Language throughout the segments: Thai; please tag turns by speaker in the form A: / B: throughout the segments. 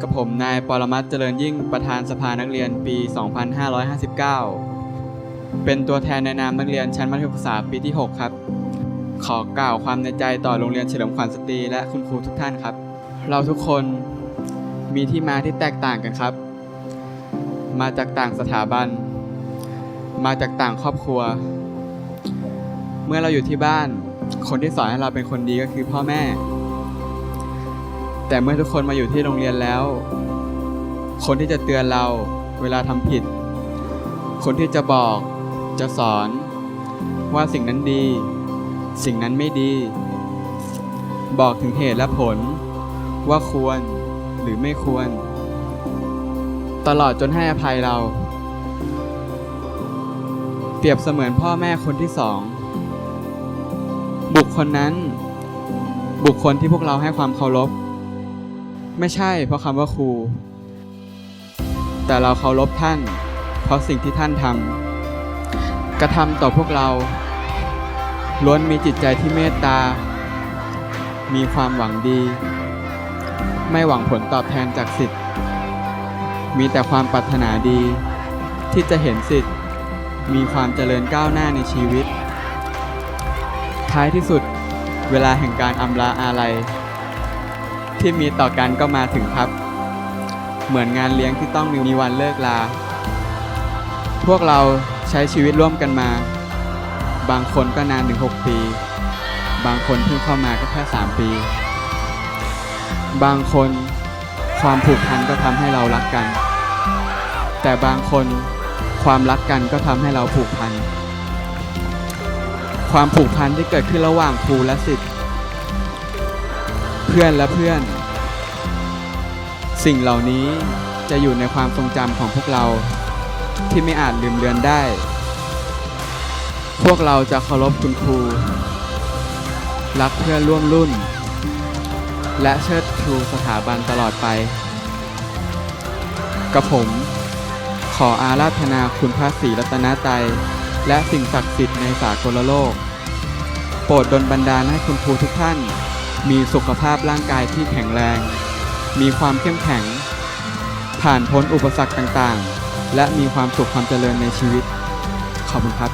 A: กับผมนายปรมัตเจริญยิ่งประธานสภานักเรียนปี 2559 เป็นตัวแทนในนามนักเรียนชั้นมัธยมศึกษาปีที่ 6 ครับ ขอกล่าวความในใจต่อโรงเรียนเฉลิมขวัญสตรีและคุณครูทุกท่านครับ เราทุกคนมีที่มาที่แตกต่างกันครับ มาจากต่างสถาบัน มาจากต่างครอบครัว เมื่อเราอยู่ที่บ้าน คนที่สอนให้เราเป็นคนดีก็คือพ่อแม่ แต่เมื่อทุกคนมาอยู่ที่โรงเรียนแล้ว คนที่จะเตือนเราเวลาทำผิด คนที่จะบอกจะสอนว่าสิ่งนั้นดี สิ่งนั้นไม่ดี บอกถึงเหตุและผล ว่าควรหรือไม่ควร ตลอดจนให้อภัยเรา เปรียบเสมือนพ่อแม่คนที่สอง บุคคลนั้น บุคคลที่พวกเราให้ความเคารพ ไม่ใช่เพราะคำว่าครู แต่เราเคารพท่าน เพราะสิ่งที่ท่านทำกระทำต่อพวกเรา ล้วนมีจิตใจที่เมตตา มีความหวังดี ไม่หวังผลตอบแทนจากสิทธิ์มีแต่ความปรารถนาดี ที่จะเห็นสิทธิ์ มีความเจริญก้าวหน้าในชีวิต ท้ายที่สุดเวลาแห่งการอำลาอาลัย ที่มีต่อกันก็มาถึงครับ เหมือนงานเลี้ยงที่ต้องมีวันเลิกลา พวกเราใช้ชีวิตร่วมกันมา บางคนก็นานถึง 6 ปี บางคนเพิ่งเข้ามาก็แค่ 3 ปี บางคนความผูกพันก็ทำให้เรารักกัน แต่บางคน ความรักกันก็ทำให้เราผูกพัน ความผูกพันที่เกิดขึ้นระหว่างครูและศิษย์ เพื่อนและเพื่อน สิ่งเหล่านี้จะอยู่ในความทรงจำของพวกเราที่ไม่อาจลืมเลือนได้ พวกเราจะเคารพคุณครู รักเพื่อนร่วมรุ่น และเชิดชูสถาบันตลอดไป กับผม ออาราธนาคุณพระศรีรัตนตรัยและสิ่งศักดิ์สิทธิ์ในสากลโลก โปรดดลบันดาลให้คุณครูทุกท่าน มีสุขภาพร่างกายที่แข็งแรง มีความเข้มแข็ง ผ่านพ้นอุปสรรคต่างๆ และมีความสุขความเจริญในชีวิต ขอบคุณครับ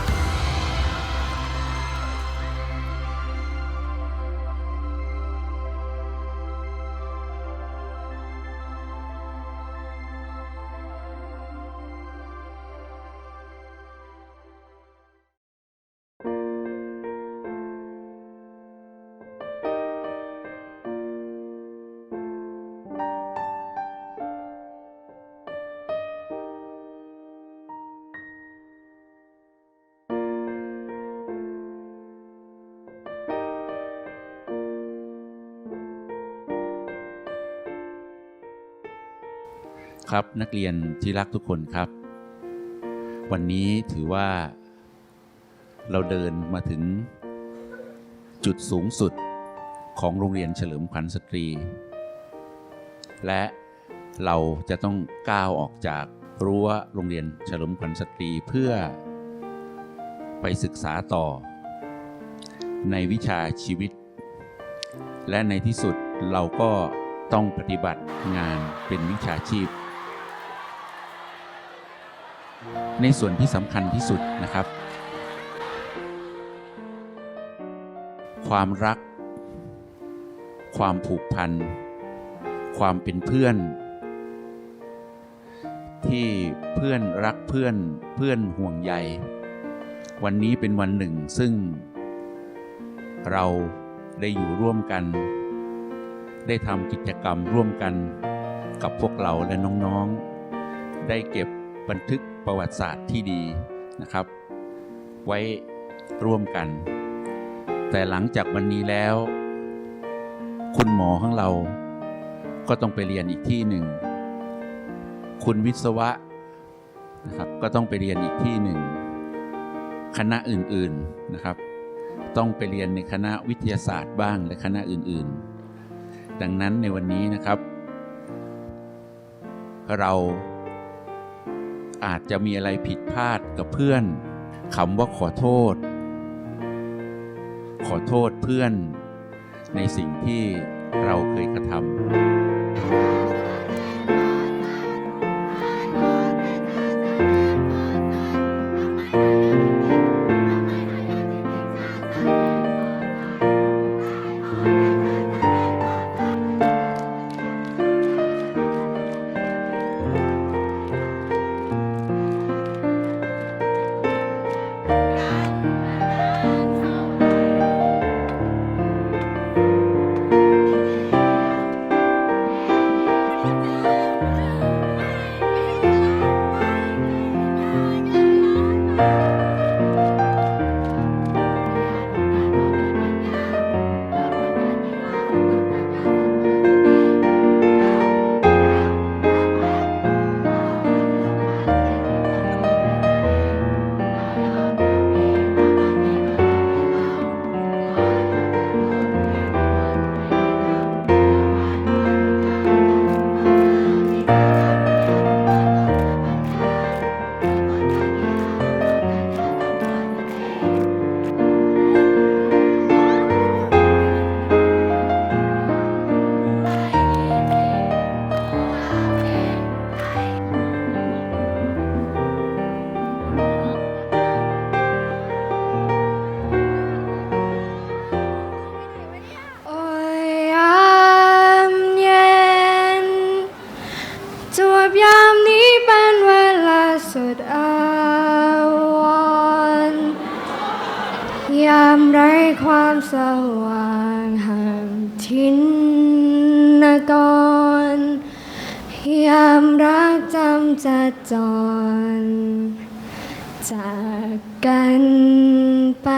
B: ครับนักเรียนที่รักทุกคนครับ วันนี้ถือว่า เราเดินมาถึงจุดสูงสุดของโรงเรียนเฉลิมขวัญสตรี และเราจะต้องก้าวออกจากรั้วโรงเรียนเฉลิมขวัญสตรีเพื่อไปศึกษาต่อ ในวิชาชีวิต และในที่สุดเราก็ต้องปฏิบัติงานเป็นวิชาชีพ ในส่วนที่สำคัญที่สุดนะครับ ความรัก ความผูกพัน ความเป็นเพื่อน ที่เพื่อนรักเพื่อนเพื่อนห่วงใย วันนี้เป็นวันหนึ่งซึ่ง เราได้อยู่ร่วมกัน ได้ทำกิจกรรมร่วมกันกับพวกเราและน้องๆ ได้เก็บบันทึก ประวัติศาสตร์ที่ดีนะครับ ไว้ร่วมกัน แต่หลังจากวันนี้แล้ว คุณหมอของเราก็ต้องไปเรียนอีกที่หนึ่ง คุณวิศวะนะครับก็ต้องไปเรียนอีกที่หนึ่ง คณะอื่นๆนะครับ ต้องไปเรียนในคณะวิทยาศาสตร์บ้างและคณะอื่นๆ ดังนั้นในวันนี้นะครับ เรา อาจจะมีอะไรผิดพลาดกับเพื่อน
C: คำว่าขอโทษ ขอโทษเพื่อนในสิ่งที่เราเคยกระทำ
D: จำจะจอนจากกันไป